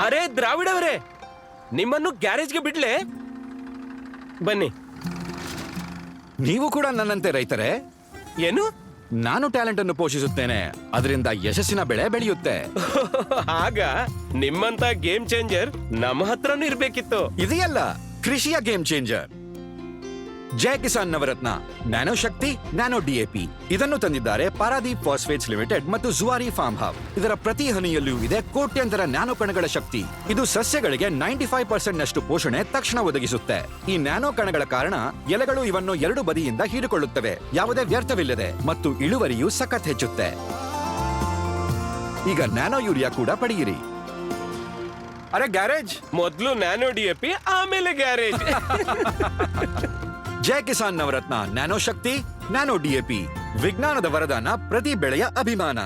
ಅರೆ ದ್ರಾವಿಡವರೇ ನಿಮ್ಮನ್ನು ಗ್ಯಾರೇಜ್ಗೆ ಬಿಡ್ಲೆ? ಬನ್ನಿ. ನೀವು ಕೂಡ ನನ್ನಂತೆ ರೈತರೇ? ಏನು? ನಾನು ಟ್ಯಾಲೆಂಟ್ ಅನ್ನು ಪೋಷಿಸುತ್ತೇನೆ ಅದರಿಂದ ಯಶಸ್ಸಿನ ಬೆಳೆ ಬೆಳೆಯುತ್ತೆ. ಆಗ ನಿಮ್ಮಂತ ಗೇಮ್ ಚೇಂಜರ್ ನಮ್ಮ ಹತ್ರನೂ ಇರ್ಬೇಕಿತ್ತು. ಇದೆಯಲ್ಲ ಕೃಷಿಯ game changer. Jai Kisan Navratna. Nano Shakti nano DAP ಇದನ್ನು ತಂದಿದ್ದಾರೆ ಪಾರಾದೀಪ್ ಫಾಸ್ಫೇಟ್ಸ್ ಲಿಮಿಟೆಡ್ ಮತ್ತು ಜುವಾರಿ ಫಾರ್ಮ್ ಹಾವ್ ಇದರ ಪ್ರತಿ ಹನಿಯಲ್ಲೂ ಇದೆ ಕೋಟ್ಯಂತರ ನ್ಯಾನೋ ಕಣಗಳ ಶಕ್ತಿ. ಇದು ಸಸ್ಯಗಳಿಗೆ ನೈಂಟಿ ಫೈವ್ ಪರ್ಸೆಂಟ್ ನಷ್ಟು ಪೋಷಣೆ ತಕ್ಷಣ ಒದಗಿಸುತ್ತೆ. ಈ ನ್ಯಾನೋ ಕಣಗಳ ಕಾರಣ ಎಲೆಗಳು ಇವನ್ನು ಎರಡು ಬದಿಯಿಂದ ಹೀರಿಕೊಳ್ಳುತ್ತವೆ. ಯಾವುದೇ ವ್ಯರ್ಥವಿಲ್ಲದೆ ಮತ್ತು ಇಳುವರಿಯು ಸಖತ್ ಹೆಚ್ಚುತ್ತೆ. ಈಗ ನ್ಯಾನೋ ಯೂರಿಯಾ ಕೂಡ ಪಡೆಯಿರಿ. ಅರೆ ಗ್ಯಾರೇಜ್ ಮೊದಲು ನ್ಯಾನೋ ಡಿಎಪಿ ಎ ಪಿ ಆಮೇಲೆ garage. Jai Kisan Navratna nano Shakti nano DAP ವಿಜ್ಞಾನದ ವರದಾನ ಪ್ರತಿ ಬೆಳೆಯ ಅಭಿಮಾನ